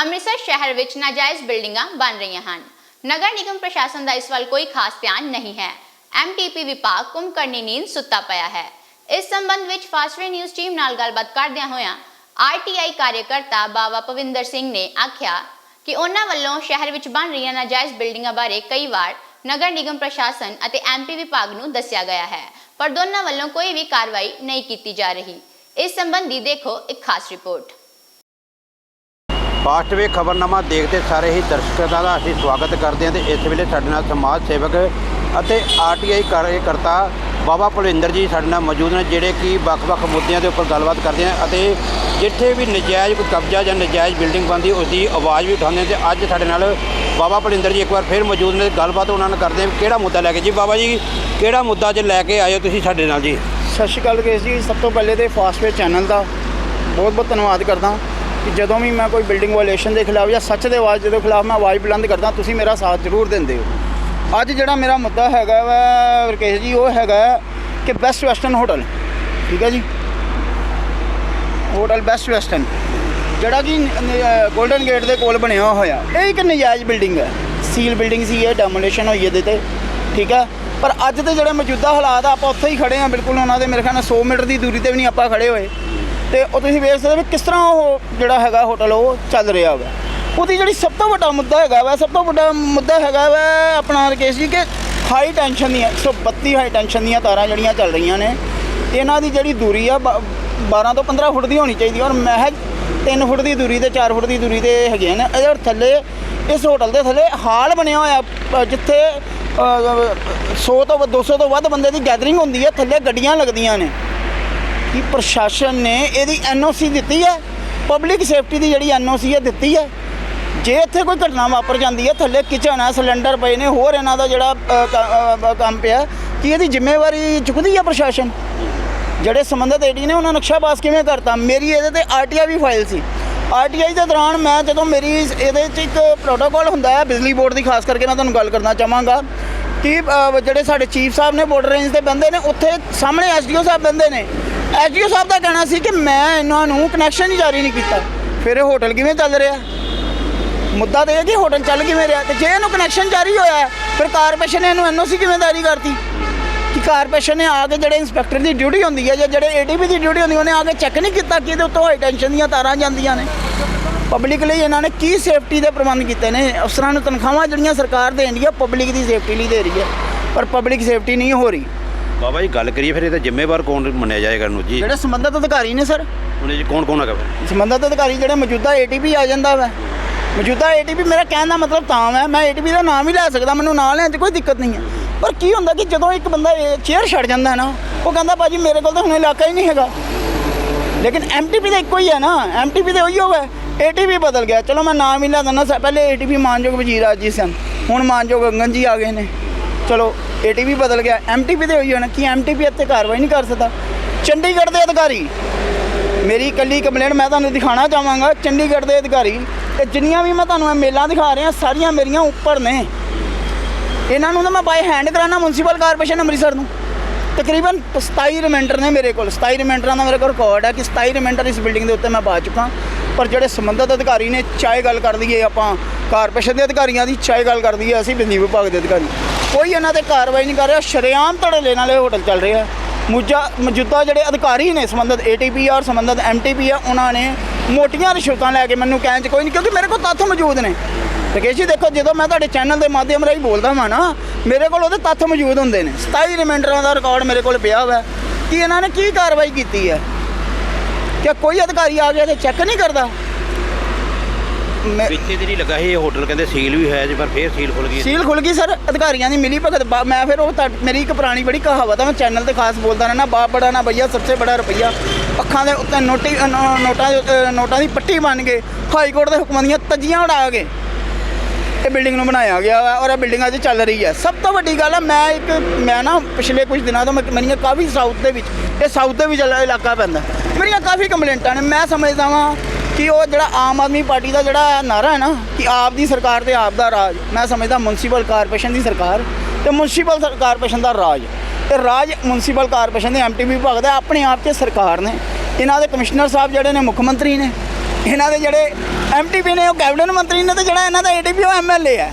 ਅੰਮ੍ਰਿਤਸਰ ਸ਼ਹਿਰ ਵਿੱਚ ਨਾਜਾਇਜ਼ ਬਿਲਡਿੰਗਾਂ ਬਣ ਰਹੀਆਂ ਹਨ। ਨਗਰ ਨਿਗਮ ਪ੍ਰਸ਼ਾਸਨ ਦਾ ਇਸ ਵੱਲ ਕੋਈ ਖਾਸ ਧਿਆਨ ਨਹੀਂ ਹੈ। ਐਮਟੀਪੀ ਵਿਭਾਗ ਕੁੰਭਕਰਨੀ ਨੀਂਦ ਸੁੱਤਾ ਪਿਆ ਹੈ। ਇਸ ਸੰਬੰਧ ਵਿੱਚ ਫਾਸਟਵੇ ਨਿਊਜ਼ ਟੀਮ ਨਾਲ ਗੱਲਬਾਤ ਕਰਦਿਆਂ ਹੋਇਆਂ ਆਰਟੀਆਈ ਕਾਰਜਕਰਤਾ ਬਾਵਾ ਪਵਿੰਦਰ ਸਿੰਘ ਨੇ ਆਖਿਆ ਕਿ ਉਹਨਾਂ ਵੱਲੋਂ ਸ਼ਹਿਰ ਵਿੱਚ ਬਣ ਰਹੀਆਂ ਨਾਜਾਇਜ਼ ਬਿਲਡਿੰਗਾਂ ਬਾਰੇ ਕਈ ਵਾਰ ਨਗਰ ਨਿਗਮ ਪ੍ਰਸ਼ਾਸਨ ਅਤੇ ਐਮਪੀ ਵਿਭਾਗ ਨੂੰ ਦੱਸਿਆ ਗਿਆ ਹੈ, ਪਰ ਦੋਨਾਂ ਵੱਲੋਂ ਕੋਈ ਵੀ ਕਾਰਵਾਈ ਨਹੀਂ ਕੀਤੀ ਜਾ ਰਹੀ। ਇਸ ਸੰਬੰਧੀ ਦੇਖੋ ਇੱਕ ਖਾਸ ਰਿਪੋਰਟ। ਫਾਸਟਵੇ ਖਬਰਨਾਮਾ ਦੇਖਦੇ ਸਾਰੇ ਹੀ ਦਰਸ਼ਕਾਂ ਦਾ ਅਸੀਂ ਸਵਾਗਤ ਕਰਦੇ ਹਾਂ ਤੇ ਇਸ ਵੇਲੇ ਸਾਡੇ ਨਾਲ ਸਮਾਜ ਸੇਵਕ ਅਤੇ ਆਰਟੀਆਈ ਕਾਰਜਕਰਤਾ ਬਾਬਾ ਭੁਲਿੰਦਰ ਜੀ ਸਾਡੇ ਨਾਲ ਮੌਜੂਦ ਨੇ, ਜਿਹੜੇ ਕਿ ਵੱਖ-ਵੱਖ ਮੁੱਦਿਆਂ ਦੇ ਉੱਪਰ ਗੱਲਬਾਤ ਕਰਦੇ ਹਨ ਅਤੇ ਜਿੱਥੇ ਵੀ ਨਜਾਇਜ਼ ਕੋਈ ਕਬਜ਼ਾ ਜਾਂ ਨਜਾਇਜ਼ ਬਿਲਡਿੰਗ ਬਣਦੀ ਉਸ ਦੀ ਆਵਾਜ਼ ਵੀ ਉਠਾਉਂਦੇ ਨੇ ਤੇ ਅੱਜ ਸਾਡੇ ਨਾਲ ਬਾਬਾ ਭੁਲਿੰਦਰ ਜੀ ਇੱਕ ਵਾਰ ਫਿਰ ਮੌਜੂਦ ਨੇ, ਗੱਲਬਾਤ ਉਹਨਾਂ ਨਾਲ ਕਰਦੇ ਹਾਂ ਕਿਹੜਾ ਮੁੱਦਾ ਲੈ ਕੇ, ਜੀ ਬਾਬਾ ਜੀ ਕਿਹੜਾ ਮੁੱਦਾ ਅੱਜ ਲੈ ਕੇ ਆਏ ਹੋ ਤੁਸੀਂ ਸਾਡੇ ਨਾਲ ਜੀ? ਸਤਿ ਸ਼੍ਰੀ ਅਕਾਲ ਕੇਸ ਜੀ, ਸਭ ਤੋਂ ਪਹਿਲੇ ਤੇ ਫਾਸਟਵੇ ਚੈਨਲ ਦਾ ਬਹੁਤ ਬਹੁਤ ਧੰਨਵਾਦ ਕਰਦਾ। ਕਿ ਜਦੋਂ ਵੀ ਮੈਂ ਕੋਈ ਬਿਲਡਿੰਗ ਵਾਇਲੇਸ਼ਨ ਦੇ ਖਿਲਾਫ ਜਾਂ ਸੱਚ ਦੇ ਆਵਾਜ਼ ਦੇ ਖਿਲਾਫ ਮੈਂ ਆਵਾਜ਼ ਬੁਲੰਦ ਕਰਦਾ, ਤੁਸੀਂ ਮੇਰਾ ਸਾਥ ਜ਼ਰੂਰ ਦਿੰਦੇ ਹੋ। ਅੱਜ ਜਿਹੜਾ ਮੇਰਾ ਮੁੱਦਾ ਹੈਗਾ ਵਾ, ਰਕੇਸ਼ ਜੀ, ਉਹ ਹੈਗਾ ਕਿ ਬੈਸਟ ਵੈਸਟਰਨ ਹੋਟਲ ਠੀਕ ਹੈ ਜੀ? ਹੋਟਲ ਬੈਸਟ ਵੈਸਟਰਨ ਜਿਹੜਾ ਕਿ 골ਡਨ ਗੇਟ ਦੇ ਕੋਲ ਬਣਿਆ ਹੋਇਆ, ਇਹ ਇੱਕ ਨਜਾਇਜ਼ ਬਿਲਡਿੰਗ ਹੈ। ਸੀਲ ਬਿਲਡਿੰਗ ਸੀ ਇਹ ਡੈਮੋਲੀਸ਼ਨ ਹੋਈ ਇਹਦੇ ਤੇ। ਠੀਕ ਹੈ? ਪਰ ਅੱਜ ਦੇ ਜਿਹੜੇ ਮੌਜੂਦਾ ਹਾਲਾਤ ਆ ਆਪਾਂ ਉੱਥੇ ਹੀ ਖੜੇ ਆ ਬਿਲਕੁਲ ਉਹਨਾਂ ਦੇ ਮੇਰੇ ਖਿਆਲ ਨਾਲ 100 ਮੀਟਰ ਦੀ ਦੂਰੀ ਤੇ ਵੀ ਨਹੀਂ ਆਪਾਂ ਖੜੇ ਹੋਏ। ਤੇ ਉਹ ਤੁਸੀਂ ਵੇਖ ਸਕਦੇ ਹੋ ਵੀ ਕਿਸ ਤਰ੍ਹਾਂ ਉਹ ਜਿਹੜਾ ਹੈਗਾ ਹੋਟਲ ਉਹ ਚੱਲ ਰਿਹਾ ਵਾ। ਉਹਦੀ ਜਿਹੜੀ ਸਭ ਤੋਂ ਵੱਡਾ ਮੁੱਦਾ ਹੈਗਾ ਵਾ, ਸਭ ਤੋਂ ਵੱਡਾ ਮੁੱਦਾ ਹੈਗਾ ਵਾ ਆਪਣਾ ਰਕੇਸ਼ ਜੀ ਕਿ ਹਾਈ ਟੈਂਸ਼ਨ ਦੀਆਂ 132 ਹਾਈ ਟੈਂਸ਼ਨ ਦੀਆਂ ਤਾਰਾਂ ਜਿਹੜੀਆਂ ਚੱਲ ਰਹੀਆਂ ਨੇ, ਇਹਨਾਂ ਦੀ ਜਿਹੜੀ ਦੂਰੀ ਆ ਬ- 12 ਤੋਂ 15 ਫੁੱਟ ਦੀ ਹੋਣੀ ਚਾਹੀਦੀ ਔਰ ਮਹਿਜ 3 ਫੁੱਟ ਦੀ ਦੂਰੀ ਤੇ 4 ਫੁੱਟ ਦੀ ਦੂਰੀ ਤੇ ਹੈਗੇ ਨੇ। ਇਹਦੇ ਥੱਲੇ, ਇਸ ਹੋਟਲ ਦੇ ਥੱਲੇ ਹਾਲ ਬਣਿਆ ਹੋਇਆ ਜਿੱਥੇ 100 ਤੋਂ ਵ- 200 ਤੋਂ ਵੱਧ ਬੰਦੇ ਦੀ ਗੈਦਰਿੰਗ ਹੁੰਦੀ ਹੈ ਥੱਲੇ ਗੱਡੀਆਂ ਲੱਗਦੀਆਂ ਨੇ। ਕਿ ਪ੍ਰਸ਼ਾਸਨ ਨੇ ਇਹਦੀ ਐਨਓਸੀ ਦਿੱਤੀ ਹੈ? ਪਬਲਿਕ ਸੇਫਟੀ ਦੀ ਜਿਹੜੀ ਐਨਓਸੀ ਹੈ, ਦਿੱਤੀ ਹੈ। ਜੇ ਇੱਥੇ ਕੋਈ ਘਟਨਾ ਵਾਪਰ ਜਾਂਦੀ ਹੈ, ਥੱਲੇ ਕਿਚਨ ਹੈ ਸਿਲੰਡਰ ਪਏ ਨੇ, ਹੋਰ ਇਹਨਾਂ ਦਾ ਜਿਹੜਾ ਕੰਮ ਪਿਆ ਕਿ ਇਹਦੀ ਜ਼ਿੰਮੇਵਾਰੀ ਚੁੱਕਦੀ ਹੈ ਪ੍ਰਸ਼ਾਸਨ? ਜਿਹੜੇ ਸੰਬੰਧਿਤ ਏਡੀ ਨੇ ਉਹਨਾਂ ਨਕਸ਼ਾ ਪਾਸ ਕਿਵੇਂ ਕਰਤਾ? ਮੇਰੀ ਇਹਦੇ ਤੇ ਆਰਟੀਆਈ ਵੀ ਫਾਈਲ ਸੀ। ਆਰਟੀਆਈ ਦੇ ਦੌਰਾਨ ਮੈਂ ਜਦੋਂ ਮੇਰੀ ਇਹਦੇ 'ਚ ਇੱਕ ਪ੍ਰੋਟੋਕਾਲ ਹੁੰਦਾ ਹੈ, ਬਿਜਲੀ ਬੋਰਡ ਦੀ, ਖਾਸ ਕਰਕੇ ਮੈਂ ਤੁਹਾਨੂੰ ਗੱਲ ਕਰਨਾ ਚਾਹਾਂਗਾ, ਕਿ ਜਿਹੜੇ ਸਾਡੇ ਚੀਫ ਸਾਹਿਬ ਨੇ ਬਾਰਡਰ ਰੇਂਜ ਤੇ ਬੰਦੇ ਨੇ, ਉੱਥੇ ਸਾਹਮਣੇ ਐਸਡੀਓ ਸਾਹਿਬ ਬੰਦੇ ਨੇ ਐਸਡੀਓ ਸਾਹਿਬ ਦਾ ਕਹਿਣਾ ਸੀ ਕਿ ਮੈਂ ਇਹਨਾਂ ਨੂੰ ਕਨੈਕਸ਼ਨ ਹੀ ਜਾਰੀ ਨਹੀਂ ਕੀਤਾ। ਫਿਰ ਇਹ ਹੋਟਲ ਕਿਵੇਂ ਚੱਲ ਰਿਹਾ? ਮੁੱਦਾ ਤੇ ਇਹ ਕਿ ਹੋਟਲ ਚੱਲ ਕਿਵੇਂ ਰਿਹਾ ਤੇ ਜੇ ਇਹਨੂੰ ਕਨੈਕਸ਼ਨ ਜਾਰੀ ਹੋਇਆ ਫਿਰ ਕਾਰਪੋਰੇਸ਼ਨ ਨੇ ਇਹਨੂੰ ਐਨਓਸੀ ਕਿਵੇਂ ਜਾਰੀ ਕਰਤੀ? ਕਿ ਕਾਰਪੋਰੇਸ਼ਨ ਨੇ ਆ ਕੇ ਜਿਹੜੇ ਇੰਸਪੈਕਟਰ ਦੀ ਡਿਊਟੀ ਹੁੰਦੀ ਹੈ ਜਾਂ ਜਿਹੜੇ ਏਡੀਪੀ ਦੀ ਡਿਊਟੀ ਹੁੰਦੀ ਉਹਨੇ ਆ ਕੇ ਚੈੱਕ ਨਹੀਂ ਕੀਤਾ ਕਿ ਇਹਦੇ ਉੱਤੋਂ ਹਾਈ ਟੈਂਸ਼ਨ ਦੀਆਂ ਤਾਰਾਂ ਜਾਂਦੀਆਂ ਨੇ। ਪਬਲਿਕ ਲਈ ਇਹਨਾਂ ਨੇ ਕੀ ਸੇਫਟੀ ਦੇ ਪ੍ਰਬੰਧ ਕੀਤੇ ਨੇ? ਅਫਸਰਾਂ ਨੂੰ ਤਨਖਾਹਾਂ ਜਿਹੜੀਆਂ ਸਰਕਾਰ ਦੇਣ ਦੀ ਹੈ ਪਬਲਿਕ ਦੀ ਸੇਫਟੀ ਲਈ ਦੇ ਰਹੀ ਹੈ। ਪਰ ਪਬਲਿਕ ਸੇਫਟੀ ਨਹੀਂ ਹੋ ਰਹੀ। ਬਾਬਾ ਜੀ ਗੱਲ ਕਰੀਏ ਫਿਰ ਇਹਦਾ ਜ਼ਿੰਮੇਵਾਰ ਕੌਣ ਮੰਨਿਆ ਜਾਏਗਾ ਇਹਨੂੰ ਜੀ? ਜਿਹੜੇ ਸੰਬੰਧਿਤ ਅਧਿਕਾਰੀ ਨੇ ਸਰ? ਹੁਣ ਇਹ 'ਚ ਕੌਣ ਕੌਣ ਹੈਗਾ ਵਾ? ਸੰਬੰਧਿਤ ਅਧਿਕਾਰੀ ਜਿਹੜੇ ਮੌਜੂਦਾ ਏਟੀਪੀ ਆ ਜਾਂਦਾ ਵਾ। ਮੌਜੂਦਾ ਏਟੀਪੀ ਮੇਰਾ ਕਹਿਣ ਦਾ ਮਤਲਬ ਤਾਂ ਹੈ ਮੈਂ ਏਟੀਪੀ ਦਾ ਨਾਮ ਹੀ ਲੈ ਸਕਦਾ ਮੈਨੂੰ ਨਾਂ ਲੈਣ 'ਚ ਕੋਈ ਦਿੱਕਤ ਨਹੀਂ ਹੈ। ਪਰ ਕੀ ਹੁੰਦਾ ਕਿ ਜਦੋਂ ਇੱਕ ਬੰਦਾ ਚੇਅਰ ਛੱਡ ਜਾਂਦਾ ਹੈ ਨਾ ਉਹ ਕਹਿੰਦਾ ਭਾਜੀ ਮੇਰੇ ਕੋਲ ਤਾਂ ਹੁਣ ਇਲਾਕਾ ਹੀ ਨਹੀਂ ਹੈਗਾ। ਲੇਕਿਨ ਐਮਟੀਪੀ ਤਾਂ ਇੱਕੋ ਹੀ ਹੈ ਨਾ ਐਮਟੀਪੀ ਤੇ ਉਹੀ ਹੋਗਾ ਏਟੀਪੀ ਬਦਲ ਗਿਆ। ਚਲੋ ਮੈਂ ਨਾਮ ਹੀ ਲੈ ਦਿੰਦਾ ਪਹਿਲੇ ਏਟੀਪੀ ਮਾਨਯੋਗ ਵਜ਼ੀਰ ਰਾਜ ਜੀ ਸਨ ਹੁਣ ਮਾਨਯੋਗ ਗੰਗਨ ਜੀ ਆ ਗਏ ਨੇ। ਚਲੋ ਏਟੀਪੀ ਬਦਲ ਗਿਆ। ਐਮਟੀਪੀ ਤੇ ਹੋਈ ਹੋਣਾ ਕੀ ਐਮਟੀਪੀ ਇੱਥੇ ਕਾਰਵਾਈ ਨਹੀਂ ਕਰ ਸਕਦਾ। ਚੰਡੀਗੜ੍ਹ ਦੇ ਅਧਿਕਾਰੀ, ਮੇਰੀ ਇਕੱਲੀ ਕੰਪਲੇਂਟ ਮੈਂ ਤੁਹਾਨੂੰ ਦਿਖਾਣਾ ਚਾਹਾਂਗਾ। ਚੰਡੀਗੜ੍ਹ ਦੇ ਅਧਿਕਾਰੀ, ਤੇ ਜਿੰਨੀਆਂ ਵੀ ਮੈਂ ਤੁਹਾਨੂੰ ਇਹ ਮੇਲਾਂ ਦਿਖਾ ਰਿਹਾ, ਸਾਰੀਆਂ ਮੇਰੀਆਂ ਉੱਪਰ ਨੇ। ਇਹਨਾਂ ਨੂੰ ਤਾਂ ਮੈਂ ਬਾਈ ਹੈਂਡ ਕਰਾਣਾ ਮਿਊਨਿਸਪਲ ਕਾਰਪੋਰੇਸ਼ਨ ਅੰਮ੍ਰਿਤਸਰ ਨੂੰ। ਤਕਰੀਬਨ 27 ਰਿਮਾਈਂਡਰ ਨੇ ਮੇਰੇ ਕੋਲ। 27 ਰਿਮਾਈਂਡਰਾਂ ਦਾ ਮੇਰੇ ਕੋਲ ਰਿਕਾਰਡ ਹੈ ਕਿ 27 ਰਿਮੈਂਡਰ ਇਸ ਬਿਲਡਿੰਗ ਦੇ ਉੱਤੇ ਮੈਂ ਪਾ ਚੁੱਕਾ। ਪਰ ਜਿਹੜੇ ਸੰਬੰਧਿਤ ਅਧਿਕਾਰੀ ਨੇ, ਚਾਹੇ ਗੱਲ ਕਰ ਦਈਏ ਆਪਾਂ ਕਾਰਪੋਰੇਸ਼ਨ ਦੇ ਅਧਿਕਾਰੀਆਂ ਦੀ, ਚਾਹੇ ਗੱਲ ਕਰ ਦਈਏ ਅਸੀਂ, ਬਿਜਲੀ ਵਿਭਾਗ ਦੇ ਅਧਿਕਾਰੀ। ਕੋਈ ਇਹਨਾਂ ਤੇ ਕਾਰਵਾਈ ਨਹੀਂ ਕਰ ਰਿਹਾ, ਸ਼ਰੇਆਮ ਧੜੇਲੇ ਨਾਲ ਇਹ ਹੋਟਲ ਚੱਲ ਰਿਹਾ ਮੁਜਾ ਮੌਜੂਦਾ ਜਿਹੜੇ ਅਧਿਕਾਰੀ ਨੇ ਸੰਬੰਧਿਤ ਏਟੀਪੀ ਔਰ ਸੰਬੰਧਿਤ ਐਮਟੀਪੀ ਆ, ਉਹਨਾਂ ਨੇ ਮੋਟੀਆਂ ਰਿਸ਼ਵਤਾਂ ਲੈ ਕੇ ਮੈਨੂੰ ਕਹਿਣ 'ਚ ਕੋਈ ਨਹੀਂ, ਕਿਉਂਕਿ ਮੇਰੇ ਕੋਲ ਤੱਥ ਮੌਜੂਦ ਨੇ। ਰਕੇਸ਼ ਜੀ, ਦੇਖੋ, ਜਦੋਂ ਮੈਂ ਤੁਹਾਡੇ ਚੈਨਲ ਦੇ ਮਾਧਿਅਮ ਰਾਹੀਂ ਬੋਲਦਾ ਹਾਂ ਨਾ, ਮੇਰੇ ਕੋਲ ਉਹਦੇ ਤੱਥ ਮੌਜੂਦ ਹੁੰਦੇ ਨੇ। 27 ਰਿਮਾਈਂਡਰਾਂ ਦਾ ਰਿਕਾਰਡ ਮੇਰੇ ਕੋਲ ਪਿਆ ਹੋਇਆ ਕਿ ਇਹਨਾਂ ਨੇ ਕੀ ਕਾਰਵਾਈ ਕੀਤੀ ਹੈ? ਕਿ ਕੋਈ ਅਧਿਕਾਰੀ ਆ ਗਿਆ ਤੇ ਚੈੱਕ ਨਹੀਂ ਕਰਦਾ? ਮੈਂ- ਤੇ ਨਹੀਂ ਲੱਗਾ ਸੀ ਇਹ ਹੋਟਲ ਕਹਿੰਦੇ ਸੀਲ ਵੀ ਹੋਇਆ ਜੀ ਪਰ ਫੇਰ ਸੀਲ ਖੁੱਲ ਗਈ ਸੀਲ ਖੁੱਲ ਗਈ ਸਰ ਅਧਿਕਾਰੀਆਂ ਦੀ ਮਿਲੀ ਭਗਤ ਬਾ- ਮੈਂ ਫਿਰ ਉਹ ਮੇਰੀ ਇੱਕ ਪੁਰਾਣੀ ਬੜੀ ਕਹਾਵਤ ਆ ਮੈਂ ਚੈਨਲ ਤੇ ਖਾਸ ਬੋਲਦਾ ਰਹਿਣਾ ਬਾਪ ਬੜਾ ਨਾ ਭਈਆ ਸਭ ਤੋਂ ਬੜਾ ਰੁਪਈਆ। ਅੱਖਾਂ ਦੇ ਉੱਤੇ ਨੋਟੀ ਅ, ਨੋ- ਨੋਟਾਂ ਦੇ ਉੱਤੇ- ਨੋਟਾਂ ਦੀ ਪੱਟੀ ਬਣ ਕੇ ਹਾਈ ਕੋਰਟ ਦੇ ਹੁਕਮਾਂ ਦੀਆਂ ਤੱਜੀਆਂ ਉਡਾ ਕੇ ਇਹ ਬਿਲਡਿੰਗ ਨੂੰ ਬਣਾਇਆ ਗਿਆ ਵਾ ਔਰ ਇਹ ਬਿਲਡਿੰਗ ਅੱਜ ਚੱਲ ਰਹੀ ਹੈ। ਸਭ ਤੋਂ ਵੱਡੀ ਗੱਲ ਹੈ ਮੈਂ ਇੱਕ ਮੈਂ ਨਾ ਪਿਛਲੇ ਕੁਝ ਦਿਨਾਂ ਤੋਂ ਮੈਂ ਮੇਰੀਆਂ ਕਾਫੀ ਸਾਊਥ ਦੇ ਵਿੱਚ ਇਹ ਸਾਊਥ ਦੇ ਵਿੱਚ ਇਲਾ- ਇਲਾਕਾ ਪੈਂਦਾ। ਮੇਰੀਆਂ ਕਾਫੀ ਕੰਪਲੇਂਟਾਂ ਨੇ ਮੈਂ ਸਮਝਦਾ ਵਾਂ ਕਿ ਉਹ ਜਿਹੜਾ ਆਮ ਆਦਮੀ ਪਾਰਟੀ ਦਾ ਜਿਹੜਾ ਨਾਰਾ ਹੈ ਨਾ, ਕਿ ਆਪ ਦੀ ਸਰਕਾਰ ਤੇ ਆਪ ਦਾ ਰਾਜ, ਮੈਂ ਸਮਝਦਾ ਮਿਊਨਿਸਪਲ ਕਾਰਪੋਰੇਸ਼ਨ ਦੀ ਸਰਕਾਰ ਤੇ ਮਿਊਨਿਸਪਲ ਕਾਰਪੋਰੇਸ਼ਨ ਦਾ ਰਾਜ। ਤੇ ਰਾਜ ਮਿਊਨਿਸਪਲ ਕਾਰਪੋਰੇਸ਼ਨ ਦੇ ਐਮਟੀਵੀ ਵਿਭਾਗ ਦਾ ਆਪਣੇ ਆਪ 'ਚ ਸਰਕਾਰ ਨੇ, ਇਹਨਾਂ ਦੇ ਕਮਿਸ਼ਨਰ ਸਾਹਿਬ ਜਿਹੜੇ ਨੇ ਮੁੱਖ ਮੰਤਰੀ ਨੇ, ਇਹਨਾਂ ਦੇ ਜਿਹੜੇ ਐਮਟੀਪੀ ਨੇ, ਉਹ ਕੈਬਨਿਟ ਮੰਤਰੀ ਨੇ ਤੇ ਜਿਹੜਾ ਇਹਨਾਂ ਦਾ ਏਟੀਪੀ ਉਹ ਐਮਐਲਏ ਹੈ।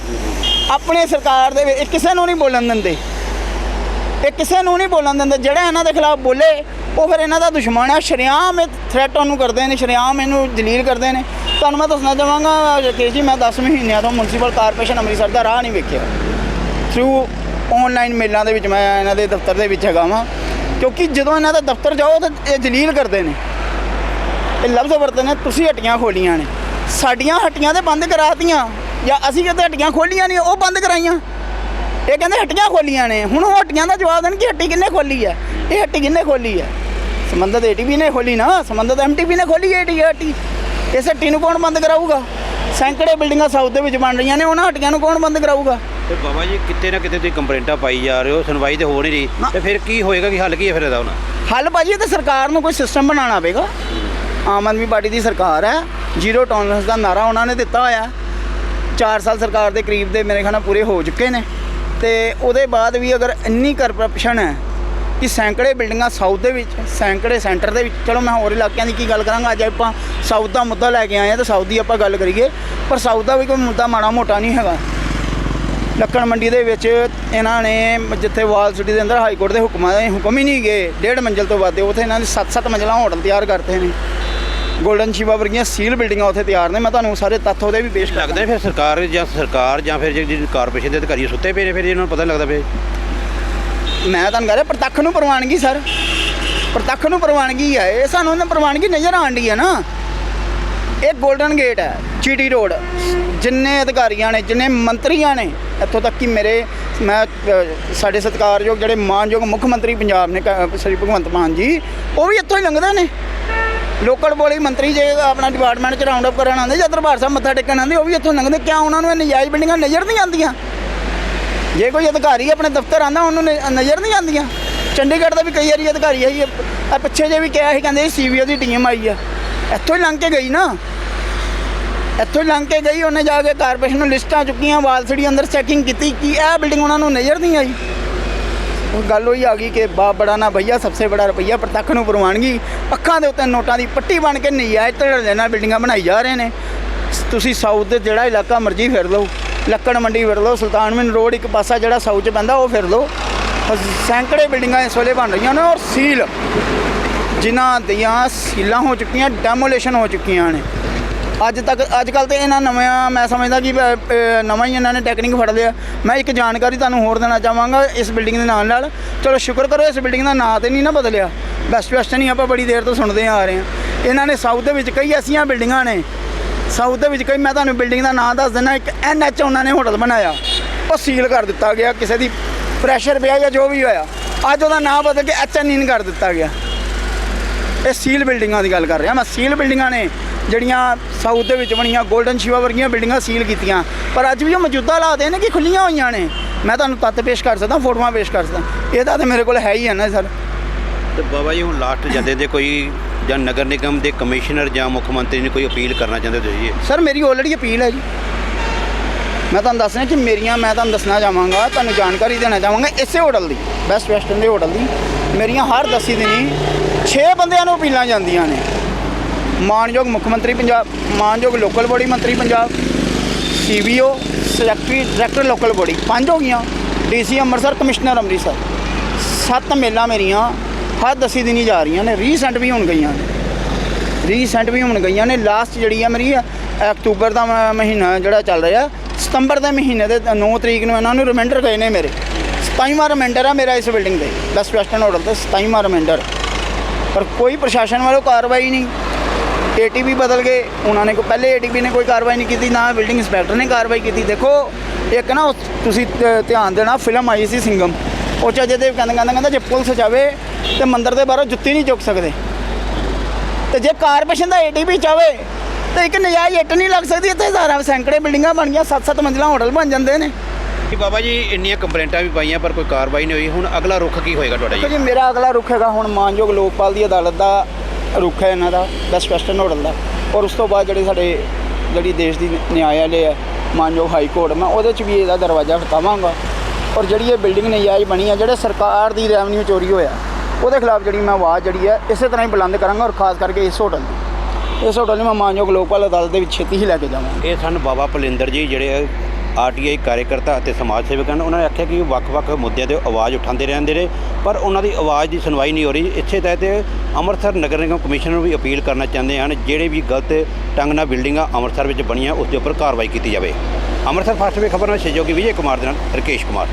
ਆਪਣੇ ਸਰਕਾਰ ਦੇ ਵਿੱਚ ਕਿਸੇ ਨੂੰ ਨਹੀਂ ਬੋਲਣ ਦਿੰਦੇ। ਇਹ ਕਿਸੇ ਨੂੰ ਨਹੀਂ ਬੋਲਣ ਦਿੰਦੇ। ਜਿਹੜਾ ਇਹਨਾਂ ਦੇ ਖਿਲਾਫ ਬੋਲੇ, ਉਹ ਫਿਰ ਇਹਨਾਂ ਦਾ ਦੁਸ਼ਮਣ ਹੈ ਸ਼ਰੇਆਮ ਇਹ ਥ੍ਰੈਟ ਉਹਨੂੰ ਕਰਦੇ ਨੇ, ਸ਼ਰੇਆਮ ਇਹਨੂੰ ਜਲੀਲ ਕਰਦੇ ਨੇ। ਤੁਹਾਨੂੰ ਮੈਂ ਦੱਸਣਾ ਚਾਹਾਂਗਾ ਕਿ ਜੀ, ਮੈਂ 10 ਮਹੀਨਿਆਂ ਤੋਂ ਮੁਨਸੀਪਲ ਕਾਰਪੋਰੇਸ਼ਨ ਅੰਮ੍ਰਿਤਸਰ ਦਾ ਰਾਹ ਨਹੀਂ ਵੇਖਿਆ। ਥਰੂ ਆਨਲਾਈਨ ਮੇਲਾਂ ਦੇ ਵਿੱਚ ਮੈਂ ਇਹਨਾਂ ਦੇ ਦਫ਼ਤਰ ਦੇ ਵਿੱਚ ਹੈਗਾ ਵਾਂ। ਕਿਉਂਕਿ ਜਦੋਂ ਇਹਨਾਂ ਦਾ ਦਫ਼ਤਰ ਜਾਓ, ਤਾਂ ਇਹ ਜਲੀਲ ਕਰਦੇ ਨੇ। ਇਹ ਲਫ਼ਜ਼ ਵਰਤਦੇ ਨੇ, ਤੁਸੀਂ ਹੱਟੀਆਂ ਖੋਲੀਆਂ ਨੇ। ਸਾਡੀਆਂ ਹੱਟੀਆਂ ਤੇ ਬੰਦ ਕਰਾਤੀਆਂ। ਜਾਂ ਅਸੀਂ ਕਿਤੇ ਹੱਟੀਆਂ ਖੋਲੀਆਂ ਨਹੀਂ ਉਹ ਬੰਦ ਕਰਾਈਆਂ। ਇਹ ਕਹਿੰਦੇ ਹੱਟੀਆਂ ਖੋਲੀਆਂ ਨੇ। ਹੁਣ ਉਹ ਹੱਟੀਆਂ ਦਾ ਜਵਾਬ ਦੇਣ ਕਿ ਹੱਟੀ ਕਿੰਨੇ ਖੋਲੀ ਹੈ ਇਹ ਹੱਟੀ ਕਿੰਨੇ ਖੋਲੀ ਹੈ ਸੰਬੰਧਤ ਏਟੀਪੀ ਨੇ ਖੋਲੀ ਨਾ ਸੰਬੰਧਤ ਐਮਟੀਪੀ ਨੇ ਖੋਲੀ ਏਟੀ ਹੱਟੀ। ਇਸ ਹੱਟੀ ਨੂੰ ਕੌਣ ਬੰਦ ਕਰਾਊਗਾ? ਸੈਂਕੜੇ ਬਿਲਡਿੰਗਾਂ ਸਾਊਥ ਦੇ ਵਿੱਚ ਬਣ ਰਹੀਆਂ ਨੇ ਉਹਨਾਂ ਹੱਟੀਆਂ ਨੂੰ ਕੌਣ ਬੰਦ ਕਰਾਊਗਾ? ਤੇ ਬਾਬਾ ਜੀ ਕਿਤੇ ਨਾ ਕਿਤੇ ਤੁਸੀਂ ਕੰਪਲੇਂਟਾਂ ਪਾਈ ਜਾ ਰਹੇ ਹੋ ਸੁਣਵਾਈ ਤੇ ਹੋ ਨਹੀਂ ਰਹੀ। ਤੇ ਫਿਰ ਕੀ ਹੋਏਗਾ ਕਿ ਹੱਲ ਕੀ ਹੈ ਫਿਰ ਇਹਦਾ ਹੁਣ? ਹੱਲ ਭਾਜੀ ਇਹ ਤਾਂ ਸਰਕਾਰ ਨੂੰ ਕੋਈ ਸਿਸਟਮ ਬਣਾਉਣਾ ਪਵੇਗਾ ਆਮ ਆਦਮੀ ਪਾਰਟੀ ਦੀ ਸਰਕਾਰ ਹੈ। ਜ਼ੀਰੋ ਟੋਲਰੈਂਸ ਦਾ ਨਾਰਾ ਉਹਨਾਂ ਨੇ ਦਿੱਤਾ ਹੋਇਆ। 4 ਸਾਲ ਸਰਕਾਰ ਦੇ ਕਰੀਬ ਦੇ ਮੇਰੇ ਖਿਆਲ ਨਾਲ ਪੂਰੇ ਹੋ ਚੁੱਕੇ ਨੇ। ਤੇ ਉਹਦੇ ਬਾਅਦ ਵੀ ਅਗਰ ਇੰਨੀ ਕਰਪਸ਼ਨ ਹੈ ਕਿ ਸੈਂਕੜੇ ਬਿਲਡਿੰਗਾਂ ਸਾਊਥ ਦੇ ਵਿੱਚ, ਸੈਂਕੜੇ ਸੈਂਟਰ ਦੇ ਵਿੱਚ, ਚਲੋ ਮੈਂ ਹੋਰ ਇਲਾਕਿਆਂ ਦੀ ਕੀ ਗੱਲ ਕਰਾਂਗਾ, ਅੱਜ ਆਪਾਂ ਸਾਊਥ ਦਾ ਮੁੱਦਾ ਲੈ ਕੇ ਆਏ ਹਾਂ ਤਾਂ ਸਾਊਥ ਦੀ ਆਪਾਂ ਗੱਲ ਕਰੀਏ, ਪਰ ਸਾਊਥ ਦਾ ਵੀ ਕੋਈ ਮੁੱਦਾ ਮਾੜਾ ਮੋਟਾ ਨਹੀਂ ਹੈਗਾ। ਲੱਕੜ ਮੰਡੀ ਦੇ ਵਿੱਚ ਇਹਨਾਂ ਨੇ ਜਿੱਥੇ ਵਾਲ ਸਿਟੀ ਦੇ ਅੰਦਰ ਹਾਈ ਕੋਰਟ ਦੇ ਹੁਕਮਾਂ ਦੇ ਹੁਕਮ ਹੀ ਨਹੀਂ ਗਏ, ਡੇਢ ਮੰਜ਼ਲ ਤੋਂ ਵੱਧ ਉੱਥੇ ਇਹਨਾਂ ਨੇ 7-7 ਮੰਜ਼ਲਾਂ ਹੋਟਲ ਤਿਆਰ ਕਰਤੇ ਨੇ। ਗੋਲਡਨ ਸ਼ਿਵਾ ਵਰਗੀਆਂ ਸੀਲ ਬਿਲਡਿੰਗਾਂ ਉੱਥੇ ਤਿਆਰ ਨੇ। ਮੈਂ ਤੁਹਾਨੂੰ ਸਾਰੇ ਤੱਥ ਉਹਦੇ ਵੀ ਪੇਸ਼ ਲੱਗਦਾ ਫਿਰ ਸਰਕਾਰ ਜਾਂ ਸਰਕਾਰ ਜਾਂ ਫਿਰ ਜਿਹੜੀ ਕਾਰਪੋਰੇਸ਼ਨ ਦੇ ਅਧਿਕਾਰੀ ਸੁੱਤੇ ਪਏ ਨੇ ਫਿਰ ਇਹਨਾਂ ਨੂੰ ਪਤਾ ਲੱਗਦਾ ਫਿਰ। ਮੈਂ ਤੁਹਾਨੂੰ ਕਹਿ ਰਿਹਾ ਪ੍ਰਤੱਖ ਨੂੰ ਪ੍ਰਵਾਨਗੀ ਸਰ। ਪ੍ਰਤੱਖ ਨੂੰ ਪ੍ਰਵਾਨਗੀ ਹੈ। ਇਹ ਸਾਨੂੰ ਇਹਨਾਂ ਪ੍ਰਵਾਨਗੀ ਨਜ਼ਰ ਆਉਂਦੀ ਹੈ ਨਾ। ਇਹ 골ਡਨ ਗੇਟ ਹੈ ਚੀਟੀ ਰੋਡ। ਜਿੰਨੇ ਅਧਿਕਾਰੀਆਂ ਨੇ ਜਿੰਨੇ ਮੰਤਰੀਆਂ ਨੇ ਇੱਥੋਂ ਤੱਕ ਕਿ ਮੇਰੇ ਮੈਂ ਸਾਡੇ ਸਤਿਕਾਰਯੋਗ ਜਿਹੜੇ ਮਾਨਯੋਗ ਮੁੱਖ ਮੰਤਰੀ ਪੰਜਾਬ ਨੇ ਸ੍ਰੀ ਭਗਵੰਤ ਮਾਨ ਜੀ ਉਹ ਵੀ ਇੱਥੋਂ ਹੀ ਲੰਘਦੇ ਨੇ। ਲੋਕਲ ਬੋਲੀ ਮੰਤਰੀ ਜੇ ਆਪਣਾ ਡਿਪਾਰਟਮੈਂਟ ਚ ਰਾਉਂਡ ਅਪ ਕਰਨ ਆਉਂਦੇ ਜਾਂ ਦਰਬਾਰ ਸਾਹਿਬ ਮੱਥਾ ਟੇਕਣ ਆਉਂਦੇ, ਉਹ ਵੀ ਇੱਥੋਂ ਲੰਘਦੇ। ਕਿਉਂ ਉਹਨਾਂ ਨੂੰ ਇਹ ਨਜਾਇਜ਼ ਬਿਲਡਿੰਗਾਂ ਨਜ਼ਰ ਨਹੀਂ ਆਉਂਦੀਆਂ? ਜੇ ਕੋਈ ਅਧਿਕਾਰੀ ਆਪਣੇ ਦਫ਼ਤਰ ਆਂਦਾ ਉਹਨੂੰ ਨਜ਼ਰ ਨਹੀਂ ਆਉਂਦੀਆਂ। ਚੰਡੀਗੜ੍ਹ ਦਾ ਵੀ ਕਈ ਵਾਰੀ ਅਧਿਕਾਰੀ ਆਈ ਆ ਪਿੱਛੇ ਜੇ ਵੀ ਕਿਹਾ ਸੀ, ਕਹਿੰਦੇ ਸੀਵੀਓ ਦੀ ਟੀਮ ਆਈ ਆ। ਇੱਥੋਂ ਹੀ ਲੰਘ ਕੇ ਗਈ ਨਾ। ਇੱਥੋਂ ਹੀ ਲੰਘ ਕੇ ਗਈ, ਉਹਨੇ ਜਾ ਕੇ ਕਾਰਪੋਰੇਸ਼ਨ ਨੂੰ ਲਿਸਟਾਂ ਚੁੱਕੀਆਂ ਵਾਲਸੜੀ ਅੰਦਰ ਚੈਕਿੰਗ ਕੀਤੀ, ਕਿ ਇਹ ਬਿਲਡਿੰਗ ਉਹਨਾਂ ਨੂੰ ਨਜ਼ਰ ਨਹੀਂ ਆਈ? ਗੱਲ ਹੋਈ ਆ ਗਈ ਕਿ ਬਾਪ ਬੜਾ ਨਾ ਭਈਆ ਸਭਸੇ ਬੜਾ ਰੁਪਈਆ ਪ੍ਰਤੱਖ ਨੂੰ ਪ੍ਰਵਾਨਗੀ। ਅੱਖਾਂ ਦੇ ਉੱਤੇ ਨੋਟਾਂ ਦੀ ਪੱਟੀ ਬਣ ਕੇ ਨਜਾਇਜ਼ ਧੜਲੇ ਨਾਲ ਬਿਲਡਿੰਗਾਂ ਬਣਾਈ ਜਾ ਰਹੇ ਨੇ। ਤੁਸੀਂ ਸਾਊਥ ਦੇ ਜਿਹੜਾ ਇਲਾਕਾ ਮਰਜ਼ੀ ਫਿਰ ਲਓ, ਲੱਕੜ ਮੰਡੀ ਫਿਰ ਲਓ ਸੁਲਤਾਨਵਿੰਦ ਰੋਡ ਇੱਕ ਪਾਸਾ ਜਿਹੜਾ ਸਾਊਥ 'ਚ ਪੈਂਦਾ, ਉਹ ਫਿਰ ਲਓ। ਸੈਂਕੜੇ ਬਿਲਡਿੰਗਾਂ ਇਸ ਵੇਲੇ ਬਣ ਰਹੀਆਂ ਨੇ ਔਰ ਸੀਲ। ਜਿਨ੍ਹਾਂ ਦੀਆਂ ਸੀਲਾਂ ਹੋ ਚੁੱਕੀਆਂ, ਡੈਮੋਲੇਸ਼ਨ ਹੋ ਚੁੱਕੀਆਂ ਨੇ। ਅੱਜ ਤੱਕ ਅੱਜ ਕੱਲ ਤੇ ਇਹਨਾਂ ਨਵਿਆਂ ਮੈਂ ਸਮਝਦਾ ਕਿ ਨਵਾਂ ਹੀ ਇਹਨਾਂ ਨੇ ਟੈਕਨਿਕ ਫੜ ਲਿਆ। ਮੈਂ ਇੱਕ ਜਾਣਕਾਰੀ ਤੁਹਾਨੂੰ ਹੋਰ ਦੇਣਾ ਚਾਹਾਂਗਾ ਇਸ ਬਿਲਡਿੰਗ ਦੇ ਨਾਲ ਨਾਲ ਚਲੋ ਸ਼ੁਕਰ ਕਰੋ ਇਸ ਬਿਲਡਿੰਗ ਦਾ ਨਾਂ ਤੇ ਨਹੀਂ ਨਾ ਬਦਲਿਆ। ਬੈਸਟ ਵੈਸਟਰਨ ਹੀ ਆਪਾਂ ਬੜੀ ਦੇਰ ਤੋਂ ਸੁਣਦੇ ਆ ਰਹੇ ਹਾਂ। ਇਹਨਾਂ ਨੇ ਸਾਊਥ ਦੇ ਵਿੱਚ ਕਈ ਐਸੀਆਂ ਬਿਲਡਿੰਗਾਂ ਨੇ। ਸਾਊਥ ਦੇ ਵਿੱਚ ਕਈ, ਮੈਂ ਤੁਹਾਨੂੰ ਬਿਲਡਿੰਗ ਦਾ ਨਾਂ ਦੱਸ ਦਿੰਦਾ, ਇੱਕ ਐਨਐਚ ਉਹਨਾਂ ਨੇ ਹੋਟਲ ਬਣਾਇਆ। ਉਹ ਸੀਲ ਕਰ ਦਿੱਤਾ ਗਿਆ, ਕਿਸੇ ਦੀ ਪ੍ਰੈਸ਼ਰ ਪਿਆ ਜਾਂ ਜੋ ਵੀ ਹੋਇਆ। ਅੱਜ ਉਹਦਾ ਨਾਂ ਬਦਲ ਕੇ ਐਚਐਨਇਨ ਕਰ ਦਿੱਤਾ ਗਿਆ। ਇਹ ਸੀਲ ਬਿਲਡਿੰਗਾਂ ਦੀ ਗੱਲ ਕਰ ਰਿਹਾ। ਮੈਂ ਸੀਲ ਬਿਲਡਿੰਗਾਂ ਨੇ ਜਿਹੜੀਆਂ ਸਾਊਥ ਦੇ ਵਿੱਚ ਬਣੀਆਂ 골ਡਨ ਸ਼ਿਵਾ ਵਰਗੀਆਂ ਬਿਲਡਿੰਗਾਂ ਸੀਲ ਕੀਤੀਆਂ। ਪਰ ਅੱਜ ਵੀ ਉਹ ਮੌਜੂਦਾ ਹਾਲਾਤ ਇਹ ਨੇ ਕਿ ਖੁੱਲੀਆਂ ਹੋਈਆਂ ਨੇ। ਮੈਂ ਤੁਹਾਨੂੰ ਤੱਤ ਪੇਸ਼ ਕਰ ਸਕਦਾ ਫੋਟੋਆਂ ਪੇਸ਼ ਕਰ ਸਕਦਾ। ਇਹਦਾ ਤਾਂ ਮੇਰੇ ਕੋਲ ਹੈ ਹੀ ਹੈ ਨਾ ਸਰ। ਤੇ ਬਾਬਾ ਜੀ ਹੁਣ ਲਾਸਟ ਜਦੇ ਦੇ ਕੋਈ ਜਾਂ ਨਗਰ ਨਿਗਮ ਦੇ ਕਮਿਸ਼ਨਰ ਜਾਂ ਮੁੱਖ ਮੰਤਰੀ ਨੇ ਕੋਈ ਅਪੀਲ ਕਰਨਾ ਚਾਹੁੰਦੇ ਤੁਸੀਂ? ਸਰ ਮੇਰੀ ਆਲਰੇਡੀ ਅਪੀਲ ਹੈ ਜੀ। ਮੈਂ ਤੁਹਾਨੂੰ ਦੱਸ ਰਿਹਾ ਕਿ ਮੇਰੀਆਂ ਮੈਂ ਤੁਹਾਨੂੰ ਦੱਸਣਾ ਚਾਹਾਂਗਾ ਤੁਹਾਨੂੰ ਜਾਣਕਾਰੀ ਦੇਣਾ ਚਾਹਾਂਗਾ ਇਸੇ ਹੋਟਲ ਦੀ ਬੈਸਟ ਵੈਸਟਰਨ ਦੇ ਹੋਟਲ ਦੀ। ਮੇਰੀਆਂ ਹਰ ਦਸੀ ਦਿਨੀ 6 ਬੰਦਿਆਂ ਨੂੰ ਅਪੀਲਾਂ ਜਾਂਦੀਆਂ ਨੇ। ਮਾਨਯੋਗ ਮੁੱਖ ਮੰਤਰੀ ਪੰਜਾਬ, ਮਾਨਯੋਗ ਲੋਕਲ ਬੋਡੀ ਮੰਤਰੀ Punjab CBO secretary director local body ਪੰਜ ਹੋ ਗਈਆਂ। DC Amritsar commissioner Amritsar. ਸੱਤ ਮੇਲਾਂ ਮੇਰੀਆਂ ਹਰ ਦਸੀ ਦਿਨੀ ਜਾ ਰਹੀਆਂ ਨੇ ਰੀਸੈਂਟ ਵੀ ਹੋਣ ਗਈਆਂ ਨੇ। ਰੀਸੈਂਟ ਵੀ ਹੋਣ ਗਈਆਂ ਨੇ ਲਾਸਟ ਜਿਹੜੀ ਆ ਮੇਰੀ, ਅਕਤੂਬਰ ਦਾ ਮਹੀਨਾ ਜਿਹੜਾ ਚੱਲ ਰਿਹਾ, ਸਤੰਬਰ ਦੇ ਮਹੀਨੇ ਦੇ 9 ਤਰੀਕ ਨੂੰ ਇਹਨਾਂ ਨੂੰ ਰਿਮਾਈਂਡਰ ਗਏ ਨੇ ਮੇਰੇ। 27ਵਾਂ ਰਿਮਾਈਂਡਰ ਆ ਮੇਰਾ ਇਸ ਬਿਲਡਿੰਗ ਤੇ ਬੈਸਟ ਵੈਸਟਰਨ ਹੋਟਲ ਤੇ 27ਵਾਂ ਰਿਮਾਈਂਡਰ ਪਰ ਕੋਈ ਪ੍ਰਸ਼ਾਸਨ ਵੱਲੋਂ ਕਾਰਵਾਈ ਨਹੀਂ। ਏਟੀਪੀ ਬਦਲ ਗਏ ਉਹਨਾਂ ਨੇ ਕੋ ਪਹਿਲੇ ਏਟੀਪੀ ਨੇ ਕੋਈ ਕਾਰਵਾਈ ਨਹੀਂ ਕੀਤੀ ਨਾ ਬਿਲਡਿੰਗ ਇੰਸਪੈਕਟਰ ਨੇ ਕਾਰਵਾਈ ਕੀਤੀ। ਦੇਖੋ ਇੱਕ ਨਾ ਤੁਸੀਂ ਧਿਆਨ ਦੇਣਾ ਫਿਲਮ ਆਈ ਸੀ ਸਿੰਘਮ ਉਹ ਚ ਅਜੇ ਦੇਵ ਕਹਿੰਦਾ ਕਹਿੰਦਾ ਜੇ ਪੁਲਿਸ ਜਾਵੇ ਤੇ ਮੰਦਿਰ ਦੇ ਬਾਹਰੋਂ ਜੁੱਤੀ ਨਹੀਂ ਚੁੱਕ ਸਕਦੇ। ਤੇ ਜੇ ਕਾਰਪੋਰੇਸ਼ਨ ਦਾ ਏਟੀਪੀ ਚਾਵੇ ਤੇ ਇੱਕ ਨਜਾਇਜ਼ ਇੱਟ ਨਹੀਂ ਲੱਗ ਸਕਦੀ ਇੱਥੇ ਹਜ਼ਾਰਾਂ ਸੈਂਕੜੇ ਬਿਲਡਿੰਗਾਂ ਬਣ ਗਈਆਂ ਸੱਤ ਸੱਤ ਮੰਜ਼ਿਲਾ ਹੋਟਲ ਬਣ ਜਾਂਦੇ ਨੇ। ਕਿ ਬਾਬਾ ਜੀ ਇੰਨੀਆਂ ਕੰਪਲੇਂਟਾਂ ਵੀ ਪਾਈਆਂ ਪਰ ਕੋਈ ਕਾਰਵਾਈ ਨਹੀਂ ਹੋਈ। ਹੁਣ ਅਗਲਾ ਰੁਖ ਕੀ ਹੋਏਗਾ ਤੁਹਾਡਾ ਜੀ? ਜੀ ਮੇਰਾ ਅਗਲਾ ਰੁਖ ਹੈਗਾ ਹੁਣ ਮਾਨਯੋਗ ਲੋਕਪਾਲ ਦੀ ਅਦਾਲਤ ਦਾ ਰੁੱਖ ਹੈ ਇਹਨਾਂ ਦਾ ਬੈਸਟ ਵੈਸਟਰਨ ਹੋਟਲ ਦਾ। ਔਰ ਉਸ ਤੋਂ ਬਾਅਦ ਜਿਹੜੇ ਸਾਡੇ, ਜਿਹੜੀ ਦੇਸ਼ ਦੀ ਨਿਆਇਆਲੇ ਹੈ, ਮਾਨਯੋਗ ਹਾਈ ਕੋਰਟ, ਮੈਂ ਉਹਦੇ 'ਚ ਵੀ ਇਹਦਾ ਦਰਵਾਜ਼ਾ ਖਟਕਾਵਾਂਗਾ ਔਰ ਜਿਹੜੀ ਇਹ ਬਿਲਡਿੰਗ ਨਜਾਇਜ਼ ਬਣੀ ਹੈ, ਜਿਹੜੇ ਸਰਕਾਰ ਦੀ ਰੈਵਨਿਊ ਚੋਰੀ ਹੋਇਆ, ਉਹਦੇ ਖਿਲਾਫ ਜਿਹੜੀ ਮੈਂ ਆਵਾਜ਼ ਜਿਹੜੀ ਹੈ, ਇਸੇ ਤਰ੍ਹਾਂ ਹੀ ਬੁਲੰਦ ਕਰਾਂਗਾ ਔਰ ਖਾਸ ਕਰਕੇ ਇਸ ਹੋਟਲ ਦੀ ਇਸ ਹੋਟਲ ਨੂੰ ਮੈਂ ਮਾਨਯੋਗ ਲੋਕਪਾਲ ਅਦਾਲਤ ਦੇ ਵਿੱਚ ਛੇਤੀ ਹੀ ਲੈ ਕੇ ਜਾਵਾਂਗਾ। ਇਹ ਸਨ ਬਾਬਾ ਭਲਿੰਦਰ ਜੀ, ਜਿਹੜੇ ਆਰਟੀਆਈ ਕਾਰਜਕਰਤਾ ਅਤੇ ਸਮਾਜ ਸੇਵਕ ਹਨ। ਉਹਨਾਂ ਨੇ ਆਖਿਆ ਕਿ ਵੱਖ-ਵੱਖ ਮੁੱਦਿਆਂ ਤੇ ਆਵਾਜ਼ ਉਠਾਉਂਦੇ ਰਹਿੰਦੇ ਨੇ, ਪਰ ਉਹਨਾਂ ਦੀ ਆਵਾਜ਼ ਦੀ ਸੁਣਵਾਈ ਨਹੀਂ ਹੋ ਰਹੀ। ਇੱਥੇ ਤਹਿਤ ਅੰਮ੍ਰਿਤਸਰ ਨਗਰ ਨਿਗਮ ਕਮਿਸ਼ਨ ਨੂੰ ਵੀ ਅਪੀਲ ਕਰਨਾ ਚਾਹੁੰਦੇ ਹਨ, ਜਿਹੜੇ ਵੀ ਗਲਤ ਢੰਗ ਨਾਲ ਬਿਲਡਿੰਗਾਂ ਅੰਮ੍ਰਿਤਸਰ ਵਿੱਚ ਬਣੀਆਂ, ਉਸ ਦੇ ਉੱਪਰ ਕਾਰਵਾਈ ਕੀਤੀ ਜਾਵੇ। ਅੰਮ੍ਰਿਤਸਰ ਫਸਟ ਵੇ ਖਬਰ ਨਾਲ ਸਹਿਯੋਗੀ ਵਿਜੇ ਕੁਮਾਰ ਦੇ ਨਾਲ ਰਕੇਸ਼ ਕੁਮਾਰ।